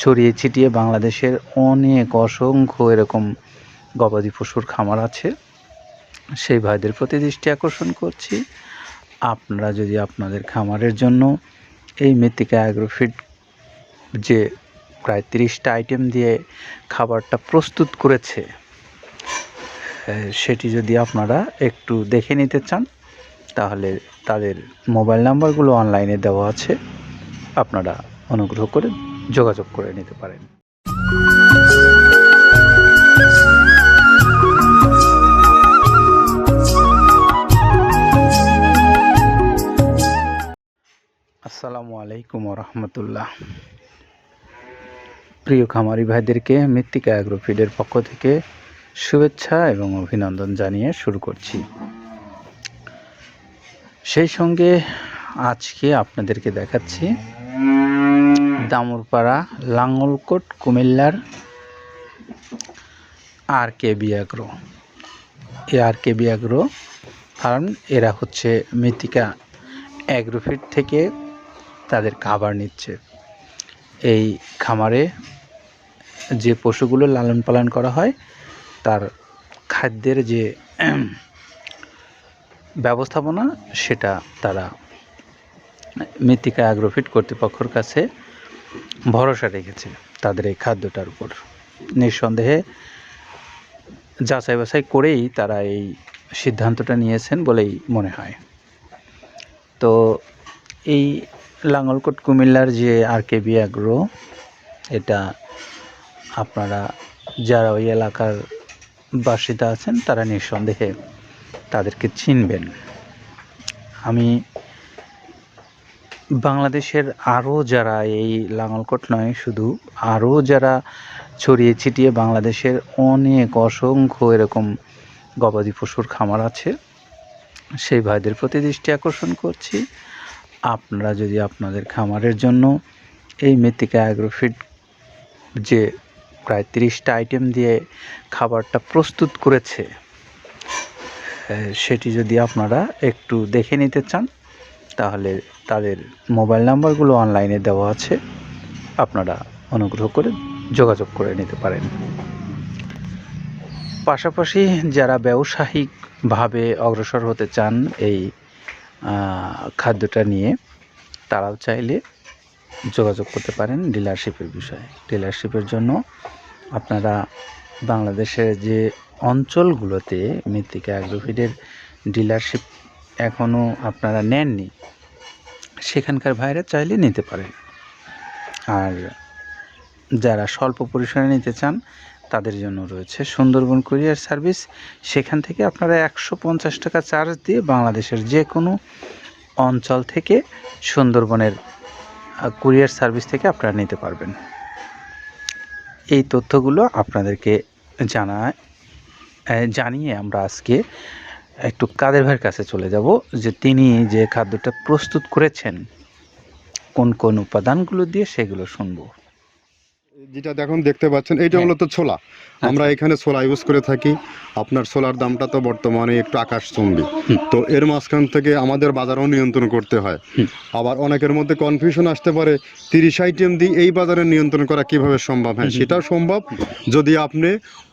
ছড়িয়ে ছিটিয়ে বাংলাদেশের অনেক অসংখ্য এরকম গবাদি পশুর খামার আছে। সেই ভাইদের প্রতি দৃষ্টি আকর্ষণ করছি। আপনারা যদি আপনাদের খামারের জন্য এই মৃত্তিকা অ্যাগ্রোফিট যে প্রায় তিরিশটা আইটেম দিয়ে খাবারটা প্রস্তুত করেছে সেটি যদি আপনারা একটু দেখে নিতে চান, তাহলে তাদের মোবাইল নাম্বারগুলো অনলাইনে দেওয়া আছে। আপনারা অনুগ্রহ করে যোগাযোগ করে নিতে পারেন। আসসালামু আলাইকুম রহমতুল্লাহ প্রিয় খামারি ভাইদেরকে মৃত্তিকা অ্যাগ্রোফিডের পক্ষ থেকে শুভেচ্ছা এবং অভিনন্দন জানিয়ে শুরু করছি। সেই সঙ্গে আজকে আপনাদেরকে দেখাচ্ছি দামুরপাড়া, লাঙ্গলকোট, কুমিল্লার আর কে বিয়াগ্রো। এই আর কে বিয়াগ্রো ফার্ম এরা হচ্ছে মৃত্তিকা অ্যাগ্রোফিট থেকে তাদের খাবার নিচ্ছে। এই খামারে যে পশুগুলো লালন পালন করা হয়, তার খাদ্যের যে ব্যবস্থাপনা, সেটা তারা মৃত্তিকা অ্যাগ্রোফিট কর্তৃপক্ষর কাছে ভরসা রেখেছে তাদের এই খাদ্যটার উপর। নিঃসন্দেহে যাচাই বাছাই করেই তারা এই সিদ্ধান্তটা নিয়েছেন বলেই মনে হয়। তো এই লাঙ্গলকোট কুমিল্লার যে আর কে বি অ্যাগ্রো এটা আপনারা যারা ওই এলাকার বাসিন্দা আছেন, তারা নিঃসন্দেহে তাদেরকে চিনবেন। আমি বাংলাদেশের আরও যারা এই লাঙ্গলকোট নয়, শুধু আরও যারা ছড়িয়ে ছিটিয়ে বাংলাদেশের অনেক অসংখ্য এরকম গবাদি পশুর খামার আছে, সেই ভাইদের প্রতি দৃষ্টি আকর্ষণ করছি। আপনারা যদি আপনাদের খামারের জন্য এই মৃত্তিকা অ্যাগ্রোফিট যে প্রায় তিরিশটা আইটেম দিয়ে খাবারটা প্রস্তুত করেছে সেটি যদি আপনারা একটু দেখে নিতে চান তাহলে তাদের মোবাইল নাম্বারগুলো অনলাইনে দেওয়া আছে। আপনারা অনুগ্রহ করে যোগাযোগ করে নিতে পারেন। পাশাপাশি যারা ব্যবসায়িকভাবে অগ্রসর হতে চান এই খাদ্যটা নিয়ে, তারাও চাইলে যোগাযোগ করতে পারেন ডিলারশিপের বিষয়ে। ডিলারশিপের জন্য আপনারা বাংলাদেশের যে অঞ্চলগুলোতে মৃত্তিকা অ্যাগ্রোফিডের ডিলারশিপ এখনও আপনারা নেননি, সেখানকার ভাইরা চাইলে নিতে পারেন। আর যারা স্বল্প পরিসরে নিতে চান, তাদের জন্য রয়েছে সুন্দরবন কুরিয়ার সার্ভিস। সেখান থেকে আপনারা একশো পঞ্চাশ টাকা চার্জ দিয়ে বাংলাদেশের যে কোনো অঞ্চল থেকে সুন্দরবনের কুরিয়ার সার্ভিস থেকে আপনারা নিতে পারবেন। এই তথ্যগুলো আপনাদেরকে জানা জানিয়ে আমরা আজকে একটু কাদের ভাইয়ের কাছে চলে যাব যে তিনি যে খাদ্যটা প্রস্তুত করেছেন কোন কোন উপাদানগুলো দিয়ে সেগুলো শুনব। যেটা দেখুন দেখতে পাচ্ছেন এইটা হ্যাঁ। হলো তো ছোলা আমরা এখানে ছোলা ইউজ করে থাকি। আপনার ছোলার দামটা তো বর্তমানে একটু আকাশচুম্বী। হুম। তো এর মাঝখান থেকে আমাদের বাজারও নিয়ন্ত্রণ করতে হয়। আবার অনেকের মধ্যে কনফিউশন আসতে পারে তিরিশ আইটেম দিয়ে এই বাজারে নিয়ন্ত্রণ করা কীভাবে সম্ভব? হ্যাঁ হুম। সম্ভব। যদি আপনি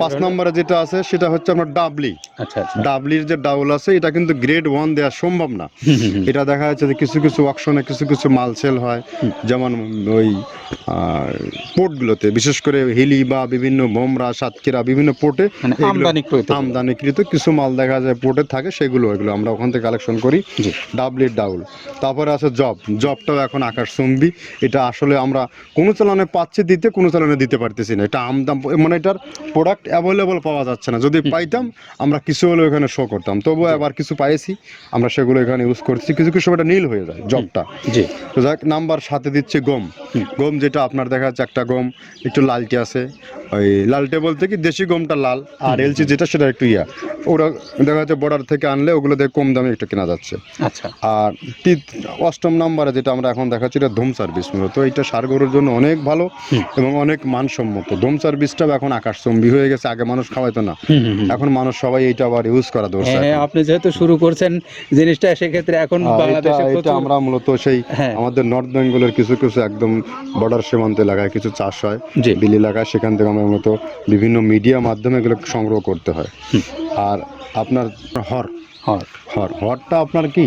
পাঁচ নম্বরে যেটা আছে সেটা হচ্ছে আপনার ডাবলি। আচ্ছা আচ্ছা। ডাবলির যে ডাউল আছে এটা কিন্তু গ্রেড ওয়ান দেওয়া সম্ভব না। এটা দেখা যাচ্ছে যে কিছু কিছু অকশনে কিছু কিছু মাল সেল হয়। যেমন ওই পোর্টগুলোতে বিশেষ করে হিলি বা বিভিন্ন বোমরা সাতক্ষীরা বিভিন্ন পোর্টে মানে আমদানিকৃত। আমদানিকৃত কিছু মাল দেখা যায় পোর্টে থাকে সেগুলো এগুলো আমরা ওখান থেকে কালেকশন করি। ডাবলির ডাউল। তারপরে আছে জব। জবটাও এখন আকাশ চুম্বি এটা আসলে আমরা কোনো চালানে পাচ্ছি দিতে কোনো চালানে দিতে পারতেছি না। এটা আমদাম মানে এটার প্রোডাক্ট অ্যাভেলেবল পাওয়া যাচ্ছে না। যদি পাইতাম আমরা কিছু হলেও এখানে শো করতাম। তবুও আবার কিছু পাইছি আমরা সেগুলো এখানে ইউজ করছি। কিছু কিছু এটা নীল হয়ে যায় জবটা। জি। তো যাক নাম্বার সাথে দিচ্ছে গম। গম যেটা আপনার দেখা যাচ্ছে একটা গম একটু লালটে আছে। ওই লালটে বলতে কি দেশি গমটা লাল আর এলচি যেটা সেটা একটু ইয়া। ওরা দেখা যাচ্ছে বর্ডার থেকে আনলে ওগুলো দেখে কম দামে একটু কেনা যাচ্ছে। আচ্ছা। আর অষ্টম নাম্বারে যেটা আমরা এখন দেখাচ্ছি এটা ধুম সার্ভিস মূলত। এটা সার গরুর জন্য অনেক ভালো এবং অনেক মানসম্মত। ধুম সার্ভিসটাও এখন আকাশচম্বী হয়ে গেছে আগে মানুষ খাওয়াইতো না। এখন মানুষ সবাই এইটা আবার ইউজ করা দরকার হ্যাঁ হ্যাঁ, আপনি যেহেতু শুরু করছেন জিনিসটা সেক্ষেত্রে এখন বাংলাদেশে এটা আমরা মূলত সেই হ্যাঁ। আমাদের নর্থ বেঙ্গলের কিছু কিছু একদম বর্ডার সীমান্ত এলাকায় কিছু চাষ হয়। বিল এলাকায় সেখান থেকে আমরা মূলত বিভিন্ন মিডিয়া মাধ্যমে এগুলো সংগ্রহ করতে হয়। আর আপনার হর হর। হর হরটা আপনার কি?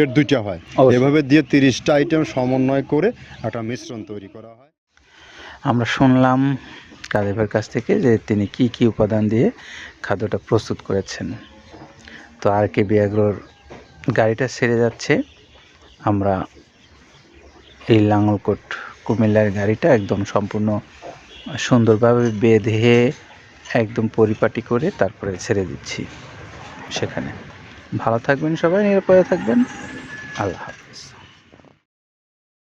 দুইটা হয়। এভাবে দিয়ে তিরিশটা আইটেম সমন্বয় করে একটা মিশ্রণ তৈরি করা হয়। আমরা শুনলাম কাদেবের কাছ থেকে যে তিনি কি কি উপাদান দিয়ে খাদ্যটা প্রস্তুত করেছেন। তো আর কে বিয়াগ্রোর গাড়িটা সেরে যাচ্ছে। আমরা এই লাঙলকোট কুমিল্লার গাড়িটা একদম সম্পূর্ণ সুন্দরভাবে বেঁধে একদম পরিপাটি করে তারপরে ছেড়ে দিচ্ছি সেখানে। ভালো থাকবেন সবাই নিরাপদে থাকবেন। আল্লাহ হাফেজ।